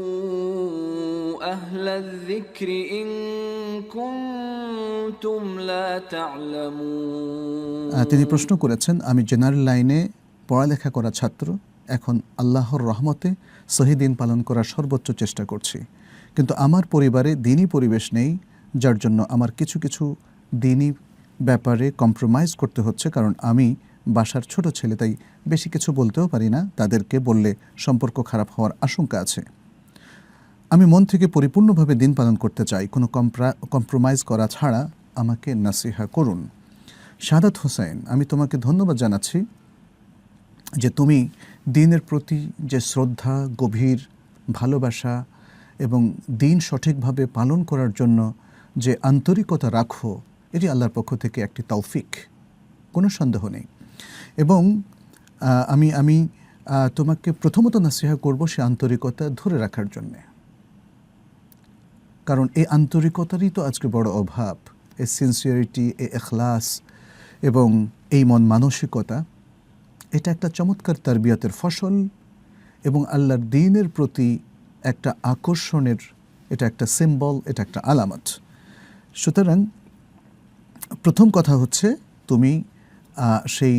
فاسألوا أهل الذكر إن كنتم لا تعلمون আহ, তিনি প্রশ্ন করেছেন আমি জেনারেল লাইনে পড়ালেখা করা ছাত্র এখন আল্লাহর রহমতে সহিদিন পালন করার সর্বোচ্চ চেষ্টা করছি কিন্তু আমার পরিবারে দিনই পরিবেশ নেই যার জন্য আমার কিছু কিছু দিনই ব্যাপারে কম্প্রোমাইজ করতে হচ্ছে কারণ আমি বাসার ছোট ছেলে, তাই বেশি কিছু বলতেও পারি না। তাদেরকে বললে সম্পর্ক খারাপ হওয়ার আশঙ্কা আছে। আমি মন থেকে পরিপূর্ণভাবে দিন পালন করতে চাই। কোনো কম্প্রা- কম্প্রোমাইজ করা ছাড়া আমাকে নাসিহা করুন। সাদাত হোসেন, আমি তোমাকে ধন্যবাদ জানাচ্ছি যে তুমি দিনের প্রতি যে শ্রদ্ধা, গভীর ভালোবাসা এবং দিন সঠিকভাবে পালন করার জন্য যে আন্তরিকতা রাখো, এটি আল্লাহর পক্ষ থেকে একটি তৌফিক। কোনো সন্দেহ নেই। এবং আমি আমি তোমাকে প্রথমত নাসিহা করব সে আন্তরিকতা ধরে রাখার জন্যে। কারণ এই আন্তরিকতারই তো আজকে বড় অভাব এ সিনসিয়ারিটি এ এখলাস এবং এই মন মানসিকতা। এটা একটা চমৎকার তারবিয়াতের ফসল এবং আল্লাহর দিনের প্রতি একটা আকর্ষণের, এটা একটা সিম্বল এটা একটা আলামত। সুতরাং প্রথম কথা হচ্ছে, তুমি সেই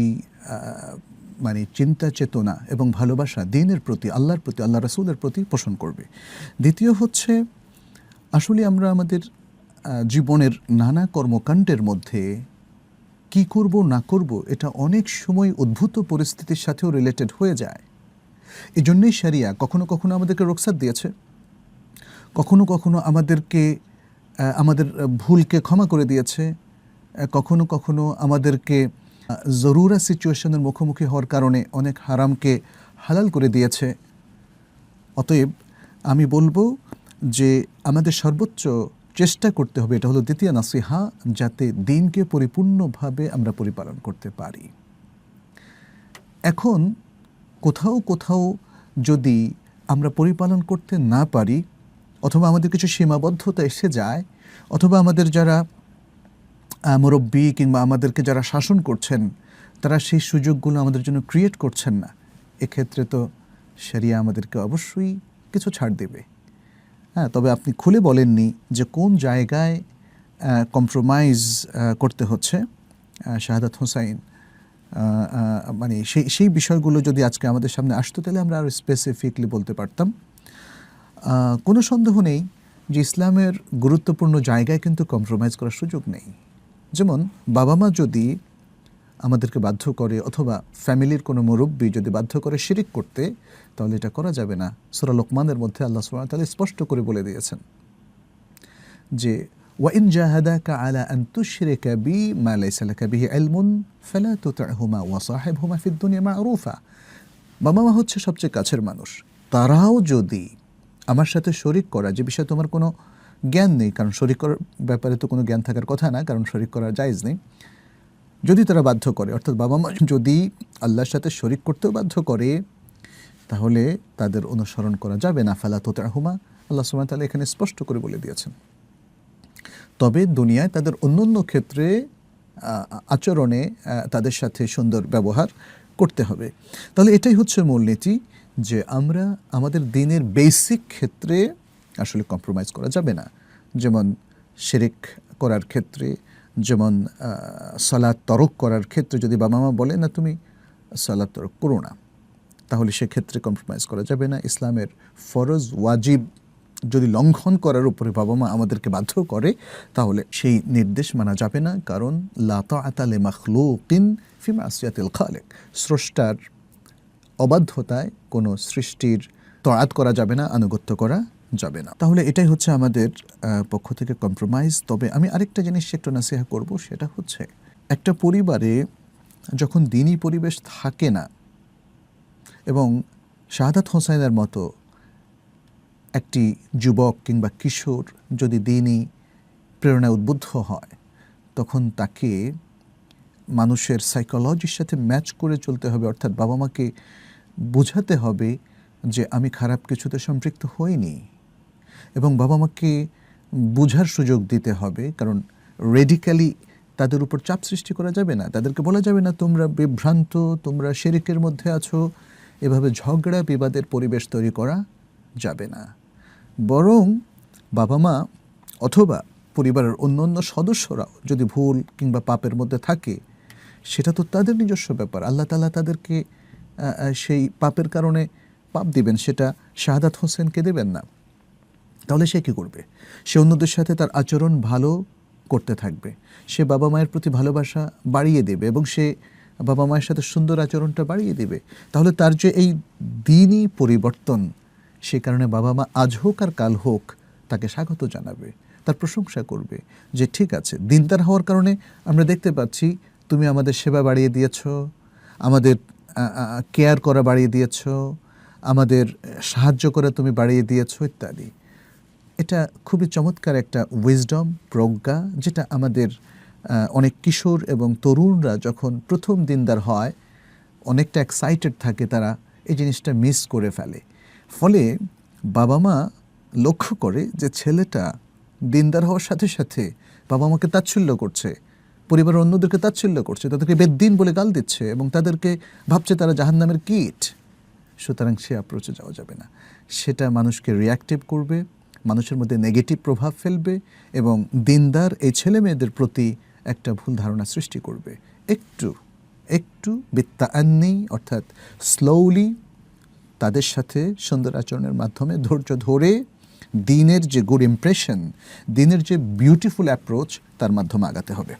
মানে চিন্তা, চেতনা এবং ভালোবাসা দিনের প্রতি, আল্লাহর প্রতি, আল্লাহ রসুলের প্রতি পোষণ করবে। দ্বিতীয় হচ্ছে, আসলে আমরা আমাদের জীবনের নানা কর্মকাণ্ডের মধ্যে কি করব, না করব, এটা অনেক সময় উদ্ভূত পরিস্থিতির সাথেও রিলেটেড হয়ে যায়। এই জন্যই সারিয়া কখনো কখনো আমাদেরকে রোকসাত দিয়েছে। কখনো কখনো আমাদেরকে আমাদের ভুলকে ক্ষমা করে দিয়েছে। কখনো কখনো আমাদেরকে জরুরা সিচুয়েশনের মুখোমুখি হওয়ার কারণে অনেক হারামকে হালাল করে দিয়েছে। অতএব আমি বলব যে আমাদের সর্বোচ্চ চেষ্টা করতে হবে, এটা হলো দ্বিতীয় নাসিহা, যাতে দিনকে পরিপূর্ণভাবে আমরা পরিপালন করতে পারি। এখন কোথাও কোথাও যদি আমরা পরিপালন করতে না পারি, অথবা আমাদের কিছু সীমাবদ্ধতা এসে যায়, অথবা আমাদের যারা মুরব্বী কিংবা আমাদেরকে যারা শাসন করছেন, তারা সেই সুযোগগুলো আমাদের জন্য ক্রিয়েট করছেন না। এক্ষেত্রে তো শরিয়া আমাদেরকে অবশ্যই কিছু ছাড় দেবে। হ্যাঁ তবে আপনি খুলে বলেননি যে কোন জায়গায় কম্প্রোমাইজ করতে হচ্ছে শাহাদাত হোসাইন। মানে সেই সেই বিষয়গুলো যদি আজকে আমাদের সামনে আসতো, তাহলে আমরা আরও স্পেসিফিকলি বলতে পারতাম। কোনো সন্দেহ নেই যে ইসলামের গুরুত্বপূর্ণ জায়গায় কিন্তু কম্প্রোমাইজ করার সুযোগ নেই। যেমন বাবা মা যদি আমাদেরকে বাধ্য করে অথবা ফ্যামিলির কোনো মুরব্বী যদি বাধ্য করে শিরিক করতে, তাহলে এটা করা যাবে না। সুরা লোকমানের মধ্যে আল্লাহ ওয়া তাআলা স্পষ্ট করে বলে দিয়েছেন যে ওয়াইন জাহাদাকা আলা আন তুশরিকা বি মা লাইসা লাকা বিহি ইলমুন ফালা তুতি'হুমা ওয়া সাহিবহুমা ফিদ দুনিয়া মা'রুফা। বাবা মা হচ্ছে সবচেয়ে কাছের মানুষ। তারাও যদি আমার সাথে শরিক করা, যে বিষয়ে তোমার কোনো জ্ঞান নেই, কারণ শরিক করার ব্যাপারে তো কোনো জ্ঞান থাকার কথা না, কারণ শরিক করার জায়েজ নেই। যদি তারা বাধ্য করে, অর্থাৎ বাবা মা যদি আল্লাহর সাথে শরিক করতেও বাধ্য করে, তাহলে তাদের অনুসরণ করা যাবে না। ফালা তোতাহুমা আল্লাহ ওয়া তাআলা এখানে স্পষ্ট করে বলে দিয়েছেন। তবে দুনিয়ায় তাদের অন্য অন্য ক্ষেত্রে আচরণে তাদের সাথে সুন্দর ব্যবহার করতে হবে। তাহলে এটাই হচ্ছে মূলনীতি যে আমরা আমাদের দিনের বেসিক ক্ষেত্রে আসলে কম্প্রোমাইজ করা যাবে না। যেমন শেরেক করার ক্ষেত্রে, যেমন সালাদ তরক করার ক্ষেত্রে যদি বাবা মা বলে, না, তুমি সালাদ তরক করো না, তাহলে সেক্ষেত্রে কম্প্রোমাইজ করা যাবে না। ইসলামের ফরজ ওয়াজিব যদি লঙ্ঘন করার উপরে বাবা মা আমাদেরকে বাধ্য করে, তাহলে সেই নির্দেশ মানা যাবে না। কারণ লাতা আতালে মাখলুকিন ফিমা আসিয়াতিল খালেক স্রষ্টার অবাধ্যতায় কোনো সৃষ্টির তয়াত করা যাবে না, আনুগত্য করা যাবে না। তাহলে এটাই হচ্ছে আমাদের পক্ষ থেকে কম্প্রোমাইজ তবে আমি আরেকটা জিনিস একটু নাসিহা করব, সেটা হচ্ছে একটা পরিবারে যখন দিনই পরিবেশ থাকে না এবং শাহাদাত হোসাইনের মতো একটি যুবক কিংবা কিশোর যদি দিনই প্রেরণায় উদ্বুদ্ধ হয়, তখন তাকে মানুষের সাইকোলজির সাথে ম্যাচ করে চলতে হবে। অর্থাৎ বাবা মাকে বোঝাতে হবে যে, আমি খারাপ কিছুতে সম্পৃক্ত হইনি। এবং বাবা মাকে বোঝার সুযোগ দিতে হবে, কারণ রেডিক্যালি তাদের উপর চাপ সৃষ্টি করা যাবে না। তাদেরকে বলা যাবে না, তোমরা বিভ্রান্ত, তোমরা শেরিকের মধ্যে আছো। এভাবে ঝগড়া, বিবাদের পরিবেশ তৈরি করা যাবে না। বরং বাবা মা অথবা পরিবারের অন্য অন্য সদস্যরাও যদি ভুল কিংবা পাপের মধ্যে থাকে, সেটা তো তাদের নিজস্ব ব্যাপার। আল্লাহ তালা তাদেরকে সেই পাপের কারণে পাপ দিবেন, সেটা শাহাদাত হোসেনকে দেবেন না। তাহলে সে কী করবে? সে অন্যদের সাথে তার আচরণ ভালো করতে থাকবে। সে বাবা মায়ের প্রতি ভালোবাসা বাড়িয়ে দেবে এবং সে বাবা মায়ের সাথে সুন্দর আচরণটা বাড়িয়ে দেবে। তাহলে তার যে এই দিনই পরিবর্তন, সে কারণে বাবা মা আজ হোক আর কাল হোক তাকে স্বাগত জানাবে, তার প্রশংসা করবে যে ঠিক আছে, দিনদার হওয়ার কারণে আমরা দেখতে পাচ্ছি তুমি আমাদের সেবা বাড়িয়ে দিয়েছ, আমাদের কেয়ার করা বাড়িয়ে দিয়েছ, আমাদের সাহায্য করে তুমি বাড়িয়ে দিয়েছ ইত্যাদি। এটা খুবই চমৎকার একটা উইজডম প্রজ্ঞা, যেটা আমাদের অনেক কিশোর এবং তরুণরা যখন প্রথম দিনদার হয়, অনেকটা এক্সাইটেড থাকে তারা এই জিনিসটা মিস করে ফেলে। ফলে বাবা মা লক্ষ্য করে যে ছেলেটা দিনদার হওয়ার সাথে সাথে বাবা মাকে তাচ্ছিল্য করছে পরিবারের অন্যদেরকে তাচ্ছিল্য করছে, তাদেরকে বেদ্দিন বলে গাল দিচ্ছে এবং তাদেরকে ভাবছে তারা জাহান্নামের কীট। সুতরাং সে অ্যাপ্রোচে যাওয়া যাবে না। সেটা মানুষকে রিয়াক্টিভ করবে মানুষের মধ্যে নেগেটিভ প্রভাব ফেলবে এবং দিনদার এই ছেলে মেয়েদের প্রতি একটা ভুল ধারণা সৃষ্টি করবে। একটু একটু বিত্তান্নি, অর্থাৎ স্লোলি তাদের সাথে সুন্দর আচরণের মাধ্যমে ধৈর্য ধরে দিনের যে গুড ইমপ্রেশন দিনের যে বিউটিফুল অ্যাপ্রোচ তার মাধ্যমে আগাতে হবে।